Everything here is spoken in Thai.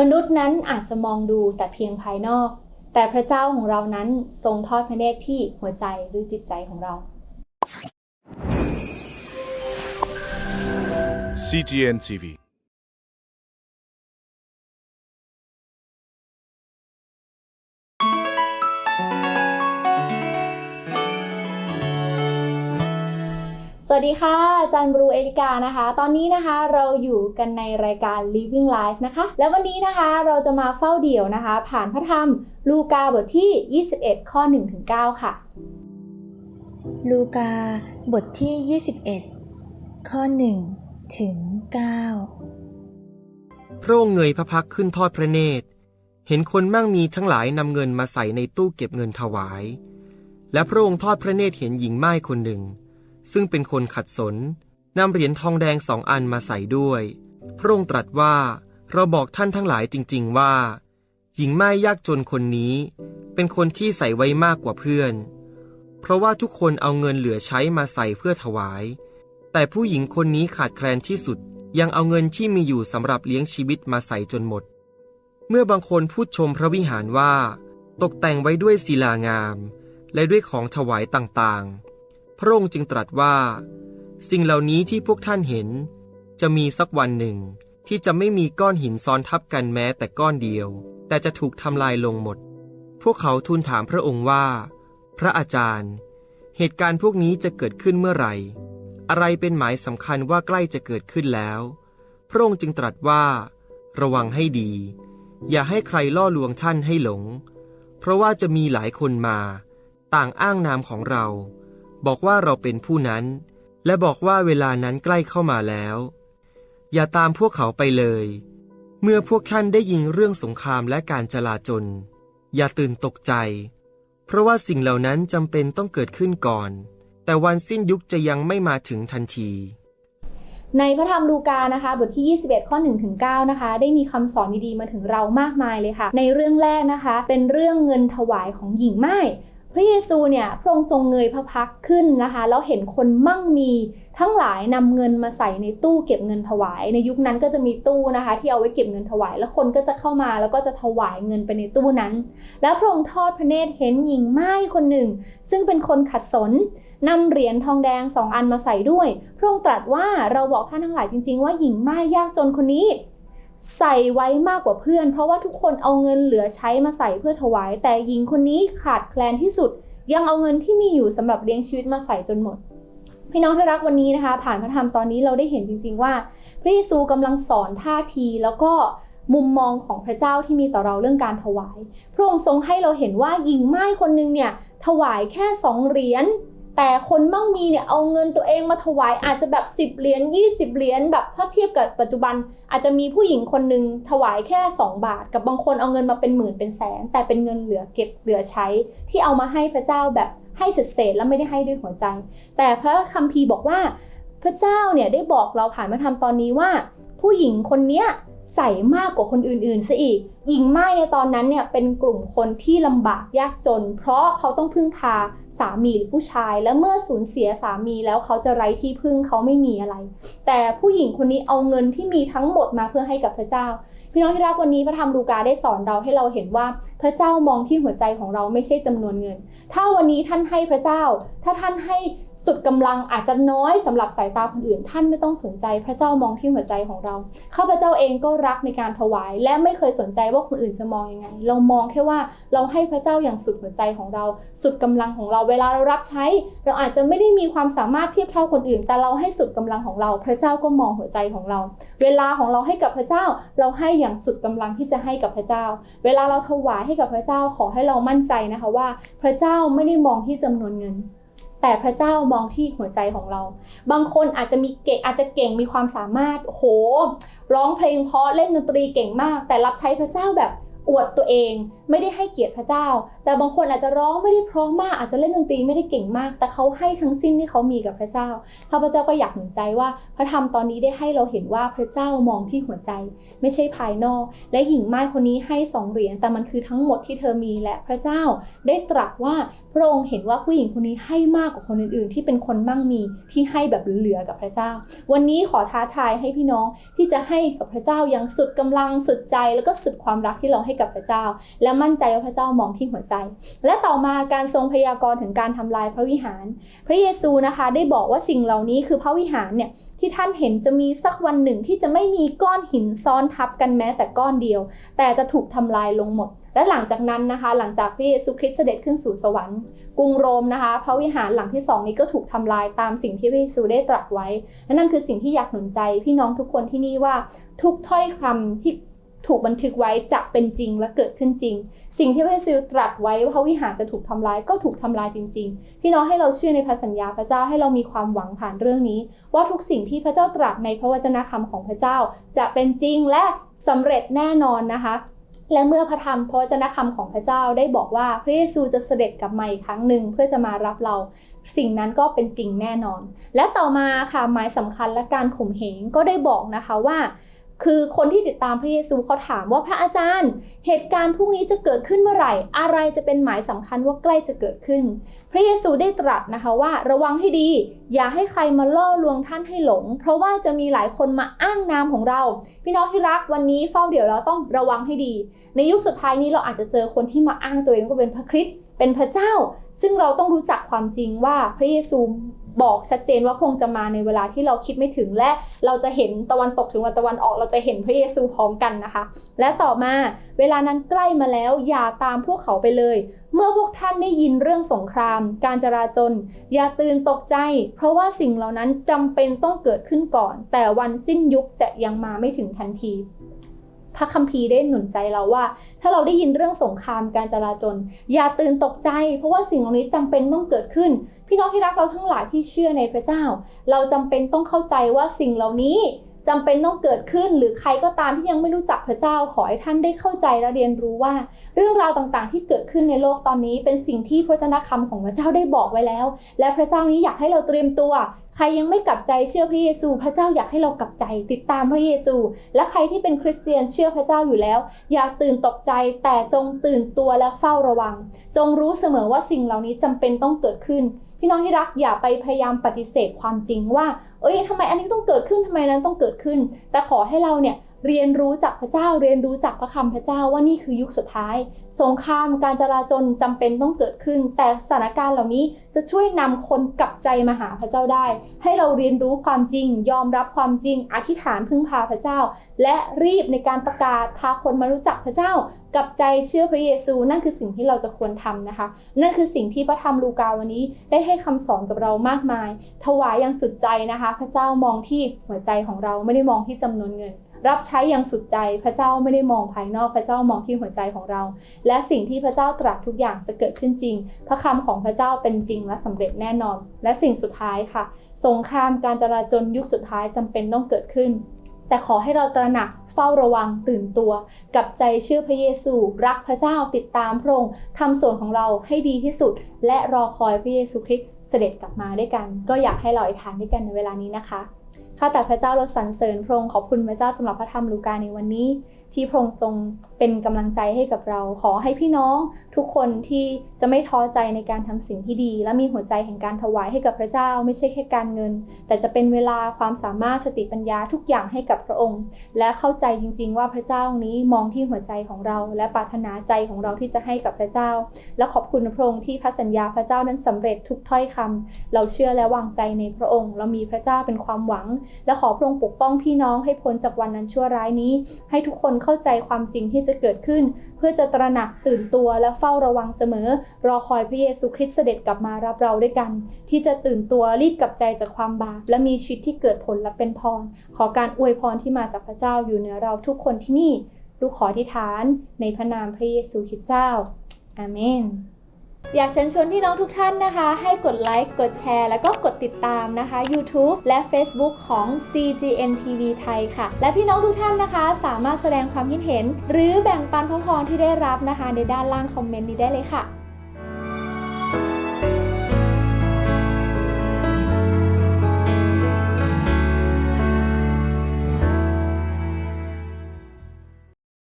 มนุษย์นั้นอาจจะมองดูแต่เพียงภายนอก แต่พระเจ้าของเรานั้นทรงทอดพระเนตรที่หัวใจหรือจิตใจของเรา CGN TV สวัสดีค่ะอาจารย์บรูเอลิกานะคะ ตอนนี้นะคะเราอยู่กันในรายการ Living Life นะคะ แล้ววันนี้นะคะเราจะมาเฝ้าเดี่ยวนะคะ ผ่านพระธรรมลูกาบทที่ 21 ข้อ 1-9 ค่ะ ลูกาบทที่ 21 ข้อ1ถึง9พระองค์เงยพระพักตร์ขึ้นทอดพระเนตร เห็นคนมั่งมีทั้งหลายนำเงินมาใส่ในตู้เก็บเงินถวาย และพระองค์ทอดพระเนตรเห็นหญิงไม้คนหนึ่ง ซึ่งเป็นคนขัดสนนำเหรียญทองแดงสองอันมาใส่ด้วย พระองค์ตรัสว่าเราบอกท่านทั้งหลายจริง ๆว่า หญิงไม้ยากจนคนนี้ เป็นคนที่ใส่ไว้มากกว่าเพื่อน เพราะว่าทุกคนเอาเงินเหลือใช้มาใส่เพื่อถวาย แต่ผู้หญิงคนนี้ขาดแคลนที่สุดยังเอาเงินที่มีอยู่สำหรับเลี้ยงชีวิตมาใส่จนหมด เมื่อบางคนพูดชมพระวิหารว่า ตกแต่งไว้ด้วยศิลางาม และด้วยของถวายต่างๆ พระองค์จึงตรัสว่า สิ่งเหล่านี้ที่พวกท่านเห็น จะมีสักวันหนึ่ง ที่จะไม่มีก้อนหินซ้อนทับกันแม้แต่ก้อนเดียว แต่จะถูกทำลายลงหมด พวกเขาทูลถามพระองค์ว่า พระอาจารย์ เหตุการณ์พวกนี้จะเกิดขึ้นเมื่อไหร่ อะไรเป็นหมายสำคัญว่าใกล้จะเกิดขึ้นแล้ว พระองค์จึงตรัสว่า ระวังให้ดี อย่าให้ใครล่อลวงท่านให้หลง เพราะว่าจะมีหลายคนมา ต่างอ้างนามของเรา บอกว่าเราเป็นผู้นั้น และบอกว่าเวลานั้นใกล้เข้ามาแล้ว อย่าตามพวกเขาไปเลย เมื่อพวกท่านได้ยินเรื่องสงครามและการจลาจลอย่าตื่นตกใจ เพราะว่าสิ่งเหล่านั้นจำเป็นต้องเกิดขึ้นก่อน แต่วันสิ้นยุคจะยังไม่มาถึงทันทีในพระธรรมลูกานะคะบทที่ 21 ข้อ1ถึง9นะคะ ได้มีคำสอนดีๆมาถึงเรามากมายเลยค่ะ ในเรื่องแรกนะคะ เป็นเรื่องเงินถวายของหญิงไม้ ระเยซูเนี่ยพระองค์ทรงเงยพระพักขึ้นนะคะ แล้วเห็นคนมั่งมีทั้งหลายนำเงินมาใส่ในตู้เก็บเงินถวาย ในยุคนั้นก็จะมีตู้นะคะ ที่เอาไว้เก็บเงินถวาย แล้วคนก็จะเข้ามาแล้วก็จะถวายเงินไปในตู้นั้น แล้วพระองค์ทอดพระเนตรเห็นหญิงไม้คนหนึ่ง ซึ่งเป็นคนขัดสนนำเหรียญทองแดงสองอันมาใส่ด้วย พระองค์ตรัสว่าเราบอกท่านทั้งหลายจริง ๆ ว่าหญิงไม้ยากจนคนนี้ ใส่ไว้มากกว่าเพื่อน เพราะว่าทุกคนเอาเงินเหลือใช้มาใส่เพื่อถวาย แต่หญิงคนนี้ขาดแคลนที่สุด ยังเอาเงินที่มีอยู่สำหรับเลี้ยงชีวิตมาใส่จนหมด พี่น้องที่รักวันนี้นะคะ ผ่านพระธรรมตอนนี้เราได้เห็นจริง ๆ ว่า พระเยซูกำลังสอนท่าทีแล้วก็มุมมองของพระเจ้าที่มีต่อเราเรื่องการถวาย พระองค์ทรงให้เราเห็นว่าหญิงไม้คนหนึงเนี่ยถวายแค่สองเหรียญ แต่คนมั่งมีเนี่ยเอาเงินตัวเองมาถวายอาจจะแบบ 10 เหรียญ20 เหรียญแบบถ้าเทียบกับปัจจุบัน อาจจะมีผู้หญิงคนหนึ่งถวายแค่ 2 บาท กับบางคนเอาเงินมาเป็นหมื่นเป็นแสน แต่เป็นเงินเหลือเก็บเหลือใช้ ที่เอามาให้พระเจ้าแบบให้เศษๆแล้วไม่ได้ให้ด้วยหัวใจ แต่พระคัมภีร์บอกว่า พระเจ้าเนี่ยได้บอกเราผ่านมาทำตอนนี้ว่า ผู้หญิงคนเนี้ยใส่มากกว่าคนอื่นๆซะอีก หญิงไม้ในตอนนั้นเนี่ยเป็นกลุ่มคนที่ลำบากยากจน เพราะเขาต้องพึ่งพาสามีหรือผู้ชาย และเมื่อสูญเสียสามีแล้วเขาจะไร้ที่พึ่งเขาไม่มีอะไร แต่ผู้หญิงคนนี้เอาเงินที่มีทั้งหมดมาเพื่อให้กับพระเจ้า พี่น้องที่รักวันนี้พระธรรมลูกาได้สอนเราให้เราเห็นว่าพระเจ้ามองที่หัวใจของเราไม่ใช่จำนวนเงิน ถ้าวันนี้ท่านให้พระเจ้า ถ้าท่านให้สุดกำลังอาจจะน้อยสำหรับสายตาคนอื่น ท่านไม่ต้องสนใจ พระเจ้ามองที่หัวใจของเราข้าพเจ้าเองก็รักในการถวาย และไม่เคยสนใจว่าคนอื่นจะมองยังไง เรามองแค่ว่าเราให้พระเจ้าอย่างสุดหัวใจของเรา สุดกำลังของเราเวลาเรารับใช้ เราอาจจะไม่ได้มีความสามารถเทียบเท่าคนอื่น แต่เราให้สุดกำลังของเรา พระเจ้าก็มองหัวใจของเรา เวลาของเราให้กับพระเจ้า เราให้อย่างสุดกำลังที่จะให้กับพระเจ้า เวลาเราถวายให้กับพระเจ้าขอให้เรามั่นใจนะคะว่า พระเจ้าไม่ได้มองที่จำนวนเงิน แต่พระเจ้ามองที่หัวใจของเรา บางคนอาจจะมีเก่งอาจจะเก่งมีความสามารถโห ร้องเพลงเพราะเล่นดนตรีเก่งมาก แต่รับใช้พระเจ้าแบบ อวดตัวเองไม่ได้ให้เกียรติพระเจ้า แต่บางคนอาจจะร้องไม่ได้เพร้อมมากอาจจะเล่นดนตรีไม่ได้เก่งมาก แต่เขาให้ทั้งสิ้นที่เขามีกับพระเจ้าข้าพเจ้าก็อยากหนุนใจว่าพระธรรมตอนนี้ได้ให้เราเห็นว่าพระเจ้ามองที่หัวใจ ไม่ใช่ภายนอก และหญิงไม้คนนี้ให้สองเหรียญแต่มันคือทั้งหมดที่เธอมีและพระเจ้า ได้ตรัสว่าพระองค์เห็นว่าผู้หญิงคนนี้ให้มากกว่าคนอื่นๆ ที่เป็นคนมั่งมีที่ให้แบบเหลือๆกับพระเจ้า วันนี้ขอท้าทายให้พี่น้องที่จะให้กับพระเจ้าอย่างสุดกำลังสุดใจแล้วก็สุดความรักที่เราให้กับพระเจ้า และมั่นใจว่าพระเจ้ามองที่หัวใจ และต่อมาการทรงพยากรณ์ถึงการทำลายพระวิหาร พระเยซูนะคะได้บอกว่าสิ่งเหล่านี้คือพระวิหารเนี่ยที่ท่านเห็นจะมีสักวันหนึ่งที่จะไม่มีก้อนหินซ้อนทับกันแม้แต่ก้อนเดียว แต่จะถูกทำลายลงหมด และหลังจากนั้นนะคะ หลังจากพระเยซูคริสต์เสด็จขึ้นสู่สวรรค์กรุงโรมนะคะ พระวิหารหลังที่สองนี้ก็ถูกทำลายตามสิ่งที่พระเยซูได้ตรัสไว้และนั่นคือสิ่งที่อยากหนุนใจพี่น้องทุกคนที่นี่ว่าทุกถ้อยคำที่ ถูกบันทึกไว้จะเป็นจริงและเกิดขึ้นจริง สิ่งที่พระเยซูตรัสไว้ว่าพระวิหารจะถูกทำลายก็ถูกทำลายจริง ๆ พี่น้องให้เราเชื่อในพระสัญญาพระเจ้าให้เรามีความหวังผ่านเรื่องนี้ ว่าทุกสิ่งที่พระเจ้าตรัสในพระวจนะคำของพระเจ้า จะเป็นจริงและสำเร็จแน่นอนนะคะและเมื่อพระธรรมพระวจนะคำของพระเจ้าได้บอกว่าพระเยซูจะเสด็จกลับมาอีกครั้งหนึ่งเพื่อจะมารับเรา สิ่งนั้นก็เป็นจริงแน่นอน และต่อมาค่ะหมายสำคัญและการข่มเหงก็ได้บอกนะคะว่า คือคนที่ติดตามพระเยซูเขาถามว่าพระอาจารย์ เหตุการณ์พวกนี้จะเกิดขึ้นเมื่อไหร่ อะไรจะเป็นหมายสำคัญว่าใกล้จะเกิดขึ้น พระเยซูได้ตรัสนะคะว่าระวังให้ดี อย่าให้ใครมาล่อลวงท่านให้หลง เพราะว่าจะมีหลายคนมาอ้างนามของเรา พี่น้องที่รักวันนี้เฝ้าเดี๋ยวเราต้องระวังให้ดี ในยุคสุดท้ายนี้เราอาจจะเจอคนที่มาอ้างตัวเองว่าเป็นพระคริสต์เป็นพระเจ้า ซึ่งเราต้องรู้จักความจริงว่าพระเยซู บอกชัดเจนว่าพระองค์จะมาในเวลาที่เราคิดไม่ถึงและเราจะเห็นตะวันตกถึงวันตะวันออก เราจะเห็นพระเยซูพร้อมกันนะคะ และต่อมาเวลานั้นใกล้มาแล้วอย่าตามพวกเขาไปเลย เมื่อพวกท่านได้ยินเรื่องสงคราม การจราจน อย่าตื่นตกใจ เพราะว่าสิ่งเหล่านั้นจำเป็นต้องเกิดขึ้นก่อน แต่วันสิ้นยุคจะยังมาไม่ถึงทันที พระคัมภีร์ได้หนุนใจเราว่า ถ้าเราได้ยินเรื่องสงครามการจราจนอย่าตื่นตกใจ เพราะว่าสิ่งเหล่านี้จำเป็นต้องเกิดขึ้น พี่น้องที่รักเราทั้งหลายที่เชื่อในพระเจ้า เราจำเป็นต้องเข้าใจว่าสิ่งเหล่านี้ จำเป็นต้องเกิดขึ้น หรือใครก็ตามที่ยังไม่รู้จักพระเจ้าขอให้ท่านได้เข้าใจและเรียนรู้ว่า เรื่องราวต่างๆ ที่เกิดขึ้นในโลกตอนนี้ เป็นสิ่งที่พระเจ้าคำของพระเจ้าได้บอกไว้แล้ว และพระเจ้านี้อยากให้เราเตรียมตัว ใครยังไม่กลับใจเชื่อพระเยซู พระเจ้าอยากให้เรากลับใจติดตามพระเยซู และใครที่เป็นคริสเตียนเชื่อพระเจ้าอยู่แล้ว อย่าตื่นตกใจแต่จงตื่นตัวและเฝ้าระวัง จงรู้เสมอว่าสิ่งเหล่านี้จำเป็นต้องเกิดขึ้น พี่น้องที่รักอย่าไปพยายามปฏิเสธความจริงว่า เอ้ยทำไมอันนี้ต้องเกิดขึ้นทำไมนั้นต้องเกิดขึ้น แต่ขอให้เราเนี่ย เรียนรู้จากพระเจ้าเรียนรู้จากพระคำพระเจ้าว่านี่คือยุคสุดท้าย สงครามการจราจนจำเป็นต้องเกิดขึ้น แต่สถานการณ์เหล่านี้จะช่วยนำคนกลับใจมาหาพระเจ้าได้ ให้เราเรียนรู้ความจริง ยอมรับความจริง อธิษฐานพึ่งพาพระเจ้า และรีบในการประกาศพาคนมารู้จักพระเจ้า กลับใจเชื่อพระเยซู นั่นคือสิ่งที่เราจะควรทำนะคะ นั่นคือสิ่งที่พระธรรมลูกาวันนี้ได้ให้คำสอนกับเรามากมาย ถวายอย่างสุดใจนะคะ พระเจ้ามองที่หัวใจของเราไม่ได้มองที่จำนวนเงิน รับใช้อย่างสุดใจพระเจ้าไม่ได้มองภายนอกพระเจ้ามองที่หัวใจของเรา และสิ่งที่พระเจ้าตรัสทุกอย่างจะเกิดขึ้นจริง พระคำของพระเจ้าเป็นจริงและสำเร็จแน่นอน และสิ่งสุดท้ายค่ะ สงครามการจราจนยุคสุดท้ายจำเป็นต้องเกิดขึ้นแต่ขอให้เราตระหนักเฝ้าระวังตื่นตัว กับใจเชื่อพระเยซู รักพระเจ้าติดตามพระองค์ทำส่วนของเราให้ดีที่สุด และรอคอยพระเยซูคริสต์เสด็จกลับมาด้วยกัน ก็อยากให้เราอธิษฐานด้วยกันในเวลานี้นะคะ ข้าแต่พระเจ้าเราสรรเสริญพระองค์ขอบคุณพระเจ้าสำหรับพระธรรมลูกาในวันนี้ที่พระองค์ทรงเป็นกำลังใจให้กับเรา ขอให้พี่น้องทุกคนที่จะไม่ท้อใจในการทำสิ่งที่ดี และมีหัวใจแห่งการถวายให้กับพระเจ้า ไม่ใช่แค่การเงิน แต่จะเป็นเวลาความสามารถสติปัญญาทุกอย่างให้กับพระองค์ และเข้าใจจริง ๆ ว่าพระเจ้านี้มองที่หัวใจของเรา และปรารถนาใจของเราที่จะให้กับพระเจ้า และขอบคุณพระองค์ที่พระสัญญาพระเจ้านั้นสำเร็จทุกถ้อยคำเราเชื่อและวางใจในพระองค์ เรามีพระเจ้าเป็นความหวัง และขอพระองค์ปกป้องพี่น้องให้พ้นจากวันนั้นชั่วร้ายนี้ ให้ทุกคนเข้าใจความจริงที่จะเกิดขึ้น เพื่อจะตระหนักตื่นตัวและเฝ้าระวังเสมอ รอคอยพระเยซูคริสต์เสด็จกลับมารับเราด้วยกัน ที่จะตื่นตัวรีบกลับใจจากความบาปและมีชีวิตที่เกิดผลและเป็นพร ขอการอวยพรที่มาจากพระเจ้าอยู่เหนือเราทุกคนที่นี่ลูกขอที่ฐานในพระนามพระเยซูคริสต์เจ้าอาเมน อยากเชิญชวนพี่น้องทุกท่านนะคะ ให้กดไลค์ กดแชร์ แล้วก็กดติดตามนะคะ YouTube และ Facebook ของ CGN TV ไทยค่ะ และพี่น้องทุกท่านนะคะ สามารถแสดงความคิดเห็น หรือแบ่งปันพระพรที่ได้รับนะคะ ในด้านล่างคอมเมนต์นี้ได้เลยค่ะ